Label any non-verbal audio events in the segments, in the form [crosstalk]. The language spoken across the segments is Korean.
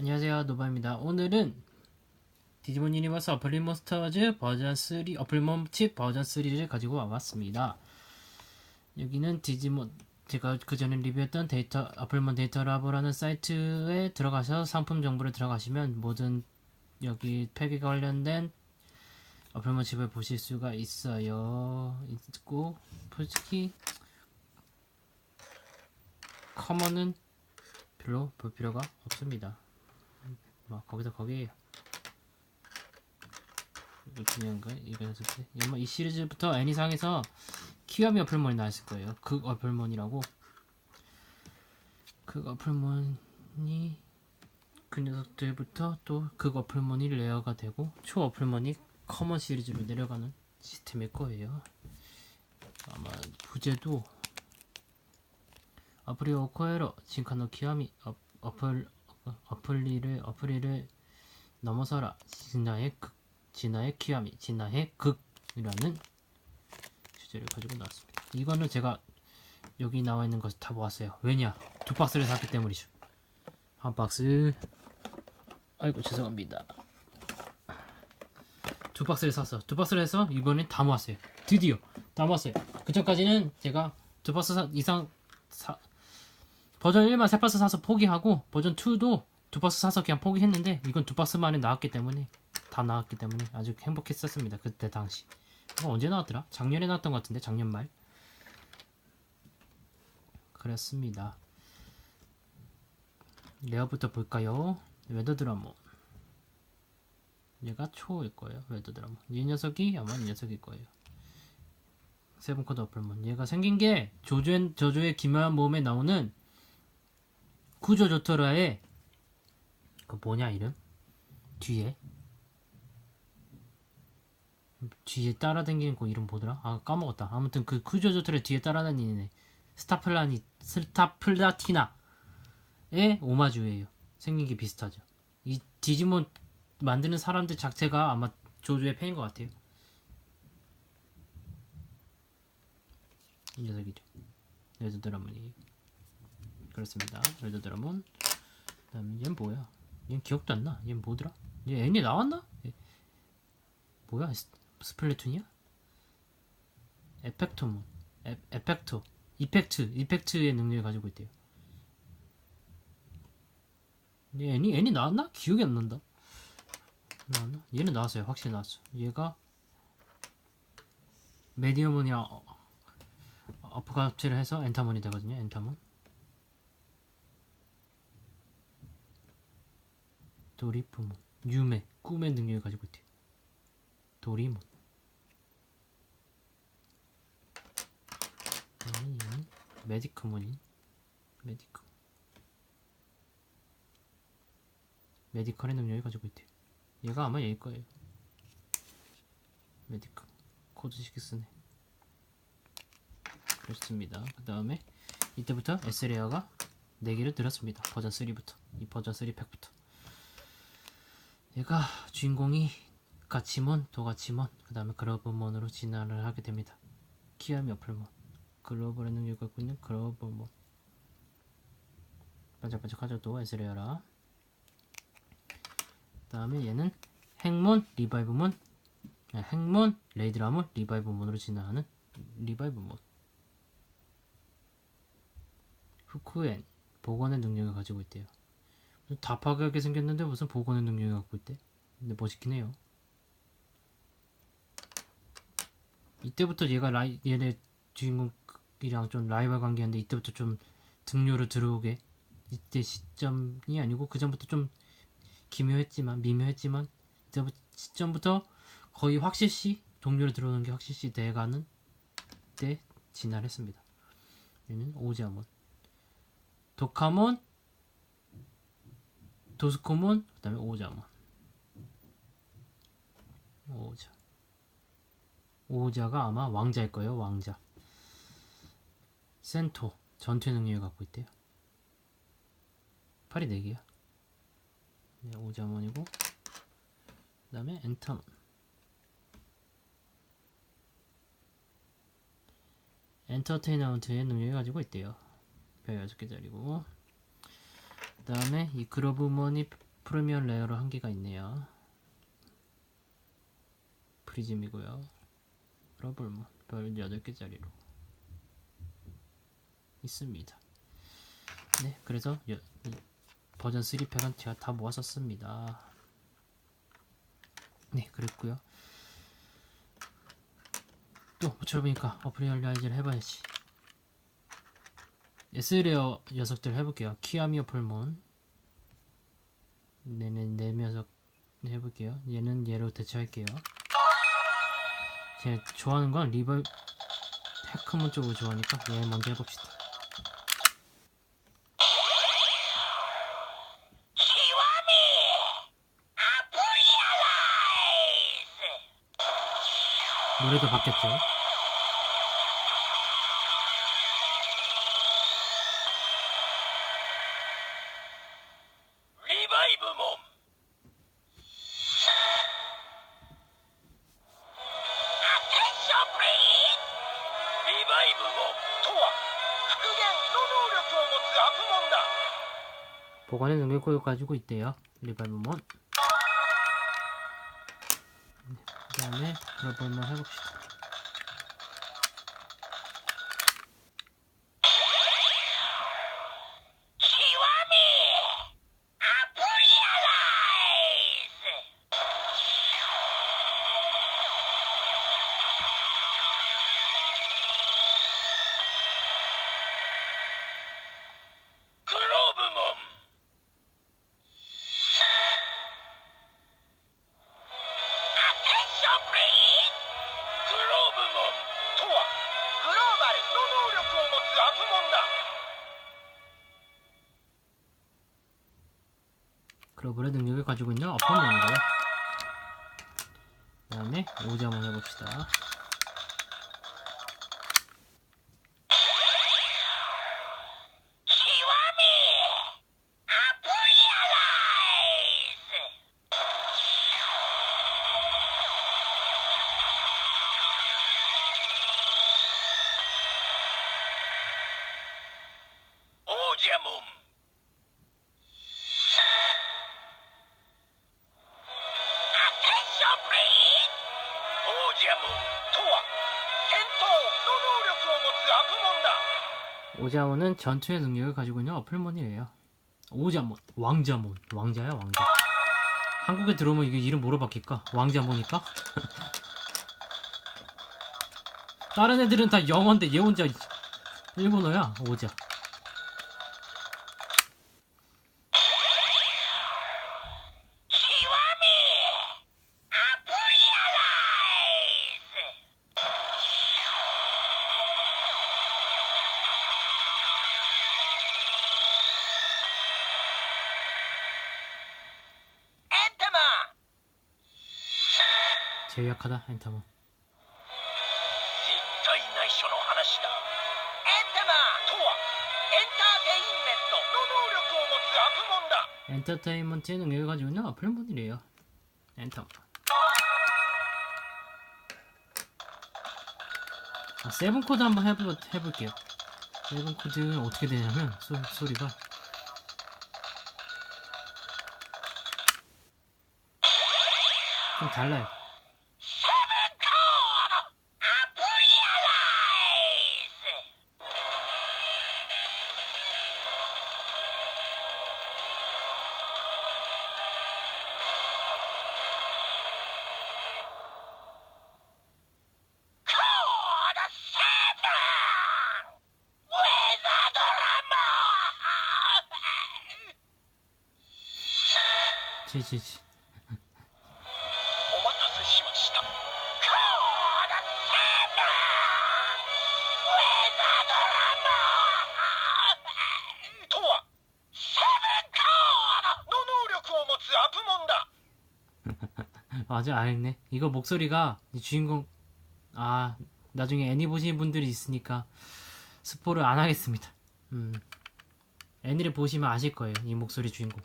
안녕하세요 노바입니다. 오늘은 디지몬 유니버스 어플린 몬스터즈 버전 3 어플몬 칩 버전 3를 가지고 와봤습니다. 여기는 디지몬 제가 그 전에 리뷰했던 데이터 어플몬 데이터 라보라는 사이트에 들어가서 상품 정보를 들어가시면 모든 여기 팩에 관련된 어플몬 칩을 보실 수가 있어요. 있고 솔직히 커먼은 별로 볼 필요가 없습니다 막 거기서 거기에요. 이거 중요한 거 이거 했을 때 아마 이 시리즈부터 애니상에서 키와미 어플몬이 나왔을 거예요. 극 어플몬이라고 극 어플몬이 그 녀석들부터 또 극 어플몬이 레어가 되고 초 어플몬이 커먼 시리즈로 내려가는 시스템일 거예요. 아마 부제도 어플이 오코에로 진카노 키와미 어, 어플 어플리를 어플리를 넘어서라 진화의 극 진화의 키와미 진화의 극이라는 주제를 가지고 나왔습니다. 이거는 제가 여기 나와 있는 것을 다 모았어요. 왜냐 두 박스를 샀기 때문이죠. 한 박스 아이고 죄송합니다. 두 박스를 샀어. 두 박스를 해서 이번엔 다 모았어요. 드디어 다 모았어요. 그 전까지는 제가 두 박스 사- 이상 사, 버전 1만 세 박스 사서 포기하고 버전 2도 두 박스 사서 그냥 포기했는데 이건 두 박스 만에 나왔기 때문에 다 나왔기 때문에 아주 행복했었습니다 그때 당시. 이거 언제 나왔더라? 작년에 나왔던 것 같은데 작년 말? 그렇습니다. 레어부터 볼까요? 웨더 드라모. 얘가 초일 거예요 웨더 드라모. 이 녀석이 아마 이 녀석일 거예요. 세븐코드 어플몬. 얘가 생긴 게 조조의, 조조의 기묘한 몸에 나오는 구조 조토라의 그 뭐냐 이름? 뒤에? 뒤에 따라다니는 거 이름 뭐더라? 아 까먹었다. 아무튼 그 구조 조토라 뒤에 따라다니는 애 스타플라니 스타플라티나의 오마주예요. 생긴 게 비슷하죠. 이 디지몬 만드는 사람들 자체가 아마 조조의 팬인 것 같아요. 이 녀석이죠. 레드 드라몬이 그렇습니다. 레드 드라몬. 그다음에 얘는 뭐야? 얘는 기억도 안 나. 얘는 뭐더라? 얘 애니 나왔나? 얘- 뭐야? 스, 스플래툰이야? 에펙토몬. 에, 에펙토. 이펙트. 이펙트의 능력을 가지고 있대요. 얘 애니 애니 나왔나? 기억이 안 난다. 나왔나? 얘는 나왔어요. 확실히 나왔어. 얘가 메디어몬이랑 어, 어프가 합체를 해서 엔타몬이 되거든요. 엔타몬. 도리프몬 유메 꿈의 능력을 가지고 있대요 도리몬 메디크몬이 메디크 메디컬의 능력을 가지고 있대요 얘가 아마 얘일 거예요. 메디크 코드 6네. 그렇습니다. 그 다음에 이때부터 에스레아가 4개를 들었습니다. 버전 3부터. 이 버전 3 팩부터 얘가 주인공이 가치몬, 도가치몬, 그 다음에 글로벌몬으로 진화를 하게 됩니다. 키아미 어플몬, 글로벌의 능력을 갖고 있는 글로벌몬. 반짝반짝하죠 또 에스레아라. 그 다음에 얘는 핵몬, 리바이브몬, 아, 핵몬, 레이드라몬, 리바이브몬으로 진화하는 리바이브몬. 후쿠엔, 복원의 능력을 가지고 있대요. 다파하게 생겼는데 무슨 복원의 능력을 갖고 있대? 근데 멋있긴 해요. 이때부터 얘가 라이 얘네 주인공이랑 좀 라이벌 관계인데 이때부터 좀 등료로 들어오게 이때 시점이 아니고 그 전부터 좀 기묘했지만 미묘했지만 이때부터 시점부터 거의 확실시 동료로 들어오는 게 확실시 돼가는 때 진화를 했습니다. 얘는 오지아몬, 도카몬, 도스코몬 그 다음에 오자몬 오자. 오자가 아마 왕자일 거예요 왕자. 센토 전투 능력을 갖고 있대요. 팔이 4개야. 네, 오자몬이고 그 다음에 엔타몬 엔터테인먼트의 능력을 가지고 있대요. 별 6개짜리고. 그 다음에 이 그로브먼이 프리미엄 레어로 한 개가 있네요. 프리즘이고요. 러블몬 별 8개짜리로 있습니다. 네, 그래서 여, 이 버전 3팩은 제가 다 모았었습니다. 네, 그랬고요. 또 붙여보니까 어플 열려이즈를 해봐야지. S레어 녀석들 해볼게요. 키아미 어플몬 네네 네 녀석 해볼게요. 얘는 얘로 대체할게요. 제가 좋아하는 건 리벌 해크몬 쪽으로 좋아하니까 얘 먼저 해봅시다. 노래도 바뀌었죠. 보관의 능력을 가지고 있대요. 리발몬. 네, 그 다음에 리발몬 해봅시다. 놓고 그리고 물의 능력을 가지고 있는 어퍼 모인가요? 그 다음에 오지 한번 해봅시다. 오자몬은 전투의 능력을 가지고 있는 어플몬이에요. 오자몬, 왕자몬, 왕자야 왕자. 한국에 들어오면 이게 이름 뭐로 바뀔까? 왕자몬일까? [laughs] 다른 애들은 다 영어인데 얘 혼자 일본어야 오자. 제일 약하다 엔타몬. 絶対内緒の話だエンテマとはエンターテインメントの能力を持つ悪魔だ 엔터테인먼트의 능력을 가지고 있는 어플몬이래요. 엔타몬. 아, 세븐코드 한번 해보, 해볼게요. 세븐코드는 어떻게 되냐면 소, 소리가 좀 달라요. 지지지. 맞아 알겠네. [laughs] 이거 목소리가 주인공 아 나중에 애니 보신 분들이 있으니까 스포를 안 하겠습니다. 음 애니를 보시면 아실 거예요 이 목소리 주인공.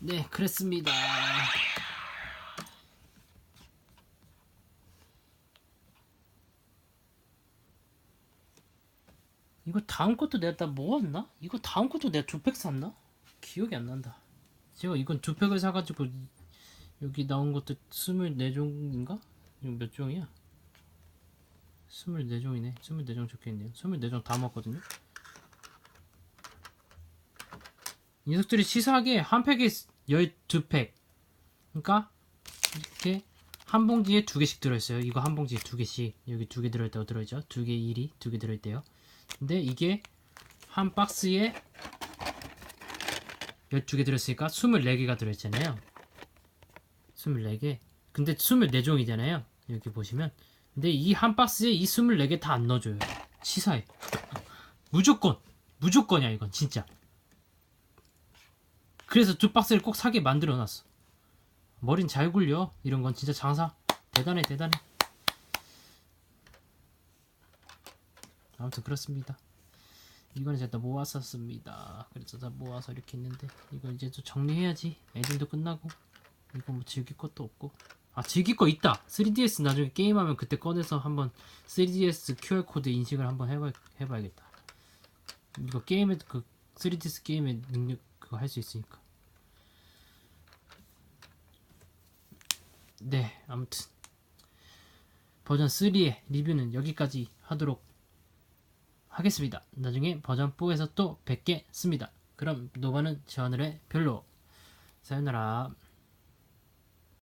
네 그랬습니다. 이거 다 다음 것도 내가 다 모았나? 이거 다음 것도 내가 두 팩 샀나? 기억이 안 난다. 제가 이건 두 팩을 사가지고 여기 나온 것도 24종인가? 이거 몇 종이야? 24종이네. 24종 적혀있네요. 24종 다 모았거든요. 이 녀석들이 치사하게 한 팩에 12팩. 그러니까 이렇게 한 봉지에 두 개씩 들어있어요. 이거 한 봉지에 두 개씩. 여기 두 개 들어있다고 들어있죠. 두 개 1이 두 개 들어있대요. 근데 이게 한 박스에 12개 들었으니까 24개가 들어있잖아요. 24개. 근데 24종이잖아요. 여기 보시면. 근데 이 한 박스에 이 24개 다 안 넣어줘요. 치사해. 무조건. 무조건이야, 이건 진짜. 그래서 두 박스를 꼭 사게 만들어 놨어. 머린 잘 굴려. 이런 건 진짜 장사. 대단해, 대단해. 아무튼 그렇습니다. 이거는 제가 다 모았었습니다. 그래서 다 모아서 이렇게 있는데 이거 이제 또 정리해야지. 애들도 끝나고 이거 뭐 즐길 것도 없고 아 즐길 거 있다. 3DS 나중에 게임하면 그때 꺼내서 한번 3DS QR 코드 인식을 한번 해봐 해봐야겠다. 이거 게임에 그 3DS 게임의 능력 그거 할 수 있으니까. 네 아무튼 버전 3의 리뷰는 여기까지 하도록 하겠습니다. 나중에 버전 4에서 또 뵙겠습니다. 그럼 노바는 저 하늘의 별로 사요나라